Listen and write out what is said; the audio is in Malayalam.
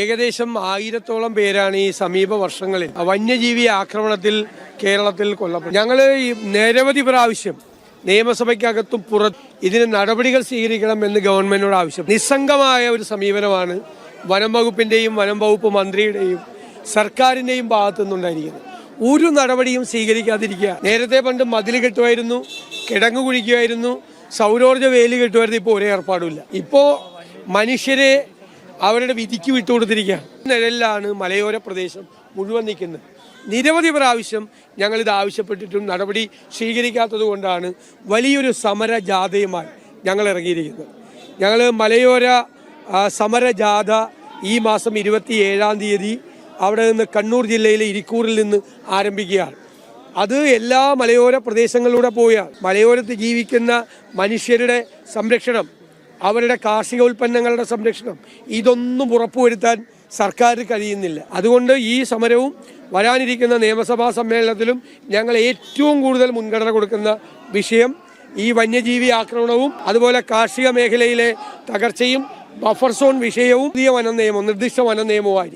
ഏകദേശം ആയിരത്തോളം പേരാണ് ഈ സമീപ വർഷങ്ങളിൽ വന്യജീവി ആക്രമണത്തിൽ കേരളത്തിൽ കൊല്ലപ്പെട്ടു ഞങ്ങൾ ഈ നിരവധി പ്രാവശ്യം നിയമസഭയ്ക്കകത്തും പുറത്ത് ഇതിന് നടപടികൾ സ്വീകരിക്കണം എന്ന് ഗവൺമെന്റിനോട് ആവശ്യം. നിസ്സംഗമായ ഒരു സമീപനമാണ് വനം വകുപ്പിന്റെയും വനം വകുപ്പ് മന്ത്രിയുടെയും സർക്കാരിന്റെയും ഭാഗത്തു നിന്നുണ്ടായിരിക്കുന്നത് ഒരു നടപടിയും സ്വീകരിക്കാതിരിക്കുക. നേരത്തെ പണ്ട് മതിൽ കെട്ടുമായിരുന്നു കിടങ്ങു കുഴിക്കുമായിരുന്നു സൗരോർജ വേലി കെട്ടുമായിരുന്നു ഇപ്പോൾ ഒരേ ഏർപ്പാടുമില്ല. ഇപ്പോൾ മനുഷ്യരെ അവരുടെ വിധിക്ക് വിട്ടുകൊടുത്തിരിക്കുകയാണ്. നിഴലിലാണ് മലയോര പ്രദേശം മുഴുവൻ നിൽക്കുന്നത്. നിരവധി പ്രാവശ്യം ഞങ്ങൾ ഇത് ആവശ്യപ്പെട്ടിട്ടും നടപടി സ്വീകരിക്കാത്തത് കൊണ്ടാണ് വലിയൊരു സമര ജാഥയുമായി ഞങ്ങൾ ഇറങ്ങിയിരിക്കുന്നത്. ഞങ്ങൾ മലയോര സമര സമരജാഥ ഈ മാസം ഇരുപത്തി ഏഴാം തീയതി അവിടെ നിന്ന് കണ്ണൂർ ജില്ലയിലെ ഇരിക്കൂറിൽ നിന്ന് ആരംഭിക്കുകയാണ്. അത് എല്ലാ മലയോര പ്രദേശങ്ങളിലൂടെ പോവുകയാണ്. മലയോരത്ത് ജീവിക്കുന്ന മനുഷ്യരുടെ സംരക്ഷണം അവരുടെ കാർഷിക ഉൽപ്പന്നങ്ങളുടെ സംരക്ഷണം. ഇതൊന്നും ഉറപ്പുവരുത്താൻ സർക്കാർ കഴിയുന്നില്ല. അതുകൊണ്ട് ഈ സമരവും വരാനിരിക്കുന്ന നിയമസഭാ സമ്മേളനത്തിലും ഞങ്ങൾ ഏറ്റവും കൂടുതൽ മുൻഗണന കൊടുക്കുന്ന വിഷയം ഈ വന്യജീവി ആക്രമണവും അതുപോലെ കാർഷിക മേഖലയിലെ തകർച്ചയും ബഫർ സോൺ വിഷയവും പുതിയ വന നിയമം നിർദ്ദിഷ്ട വന നിയമവുമായിരിക്കും